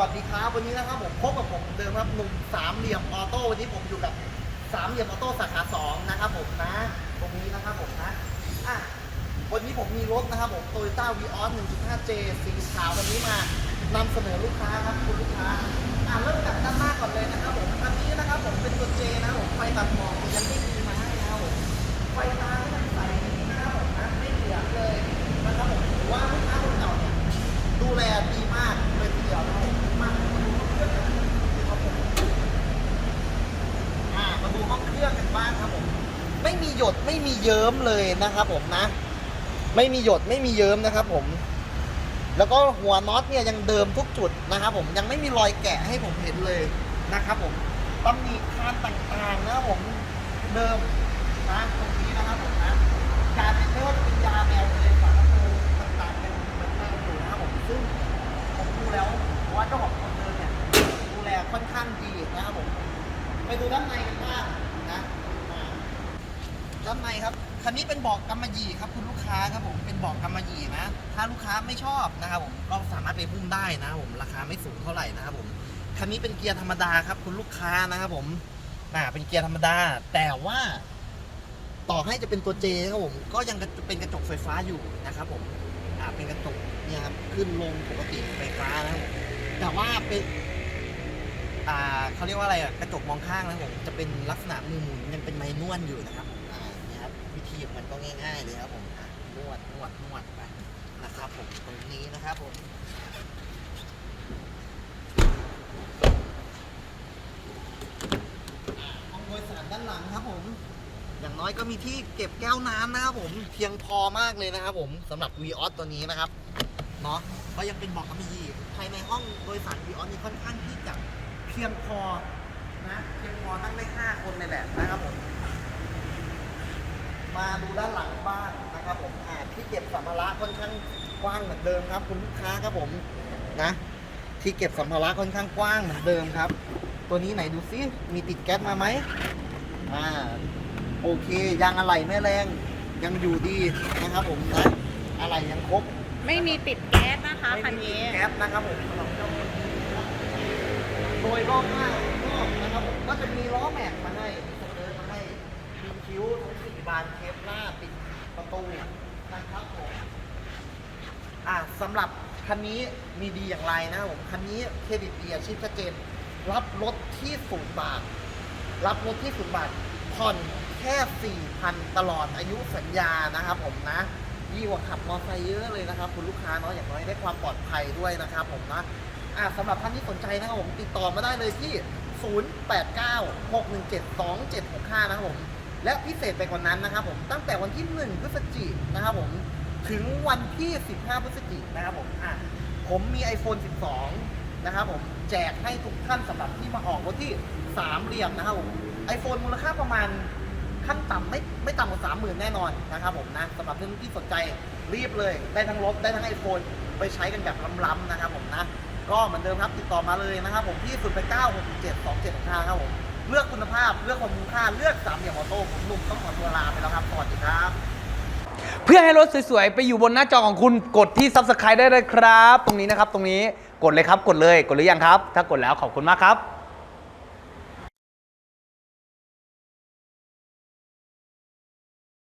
วัสดีครับวันนี้นะครับผมพบกับผมเดิมครับหนุ่มสามเหลี่ยมออโต้วันนี้ผมอยู่กับสามเหลี่ยมออโต้สาขาสองนะครับผมนะ ตรงนี้นะครับผมนะอะวันนี้ผมมีรถนะครับผมโตโยต้าวีออส 1.5J สีขาววันนี้มานำเสนอลูกค้าครับคุณลูกค้าอะเริ่มจากด้านหน้าก่อนเลยนะครับผมคันนี้นะครับผมเป็นตัว J นะผมไฟตัดหมอกยังไม่มีมาให้นะครับผมไฟตาไม่ใสนะครับผมนะไม่เหลืองเลยนะครับผมถือว่าลูกค้าคนเก่าเนี่ย ดูแลดีมากเลยทีเดียวนะครับผมมากครับผมอ่ามาดูห้องเครื่องกันบ้างครับผม ไม่มีห ยดไม่มีเยิ้มเลยนะครับผมนะ ไม่มีหยดไม่มีเยิ้มนะครับผม แล้วก็หัวน็อตเนี่ยยังเดิมทุกจุดนะครับผมยังไม่มีรอยแกะให้ผมเห็นเลยนะครับผมตำหนิคานต่างๆนะครับผมเดิมนะตรงนี้นะครับผมนะการเป็นไม่ว่าจะเป็นยาแมวเลยฝาระโปรงต่างๆยังเหมือนเดิมอยู่นะครับผมซึ่งผมดูแล้วว่าเจ้าของคนเดิมเนี่ยดูแลค่อนข้างดีนะครับผมไปดูด้านในกันบ้างนะ ด้านในครับคันนี้เป็นเบอกกำมะหยี่ครับคุณลูกค้าครับผมเป็นเบอกกำมะหยี่นะ ถ้าลูกค้าไม่ชอบนะครับผมก็สามารถไปพุ่มได้นะครับผมราคาไม่สูงเท่าไหร่นะครับผมคันนี้เป็นเกียร์ธรรมดาครับ คุณลูกค้านะครับผมน่าเป็นเกียร์ธรรมดา แต่ว่า ต่อให้จะเป็นตัวเจครับผม ก็ยังเป็นกระจกไฟฟ้าอยู่นะครับผมอ่าเป็นกระจกเนี่ยครับขึ้นลงปกติไฟฟ้านะครับแต่ว่าเป็นอ่าเขาเรียกว่าอะไรอะกระจกมองข้างนะครับผมจะเป็นลักษณะมือหมุนยังเป็นไม้นวลอยู่นะครับ ครับวิธีของมันก็ง่ายๆเลยครับผมอะนวดนวดนวดไปนะครับผมตรงนี้นะครับผมอ่าห้องโดยสารด้านหลังครับผม อย่างน้อยก็มีที่เก็บแก้วน้ำนะครับผมเพียงพอมากเลยนะครับผมสำหรับ v ีออสตัวนี้นะครับเนาะก็ยังเป็นเบอกกำมะหยี่ภายในห้องโดยสาร v ีออสนี่ค่อนข้างที่จะเพียงพอนะเพียงพอนั่งได้ 5 คนเลยแหละนะครับผม มาดูด้านหลังบ้านนะครับผมอ่าที่เก็บสัมภาระค่อนข้างกว้างเหมือนเดิมครับ คุณลูกค้าครับผมนะ ที่เก็บสัมภาระค่อนข้างกว้างเหมือนเดิมครับ ตัวนี้ไหนดูซิมีติดแก๊สมาไหมอ่าโอเคยางอะไหล่ไม่แรงยังอยู่ดีนะครับผมนะอะไหล่ยังครบไม่มีติดแก๊สนะคะไม่คันมีนี้แก๊ปนะครับผมสำหรับเจ้าตัวนี้นะครับโดยรอบหน้ารอบนะครับผมก็จะมีล้อแม็กมาให้มีสเกิร์ตมาให้มีคิ้วทั้งสี่ บานเคปหน้าปิดประตูนะครับผมอ่าสำหรับคันนี้มีดีอย่างไรนะผมคันนี้เครดิตดีอาชีพชัดเจน รับรถที่ศูนย์บาท รับรถที่ศูนย์บาทผ่อนแค่ 4,000 ตลอดอายุสัญญานะครับผมนะดีกว่าขับมอเตอร์ไซค์เยอะเลยนะครับ คุณลูกค้าเนาะอย่างน้อยได้ความปลอดภัยด้วยนะครับผมนะอะสำหรับท่านที่สนใจนะครับผมติดต่อมาได้เลยที่ 0896172765 นะครับผม และพิเศษไปกว่านั้นนะครับผมตั้งแต่วันที่ 1 พฤศจิกนะครับผมถึงวันที่ 15 พฤศจิกนะครับผมอะผมมี iPhone 12 นะครับผมแจกให้ทุกท่านสำหรับที่มาออกรถที่สามเหลี่ยมนะครับผมไอโฟนมูลค่าประมาณขั้นต่ำไม่ไม่ต่ำกว่าสามหมื่นแน่นอนนะครับผมนะสำหรับท่านที่สนใจรีบเลย ได้ทั้งรถได้ทั้งไอโฟนไปใช้กันแบบล้ำๆนะครับผมนะ ก็เหมือนเดิมครับติดต่อมาเลยนะครับผมที่0 8 9 6 7 2 7 5ครับผม เลือกคุณภาพ เลือกความคุ้มค่า เลือกสามเหลี่ยมออโต้ผมหนุ่มต้องขอตัวลาไปแล้วครับ สวัสดีครับ เพื่อให้รถสวยๆ ไปอยู่บนหน้าจอของคุณกดที่ Subscribe ได้เลยครับ ตรงนี้นะครับ ตรงนี้กดเลยครับ กดเลย กดหรือยังครับ ถ้ากดแล้วขอบคุณมากครับ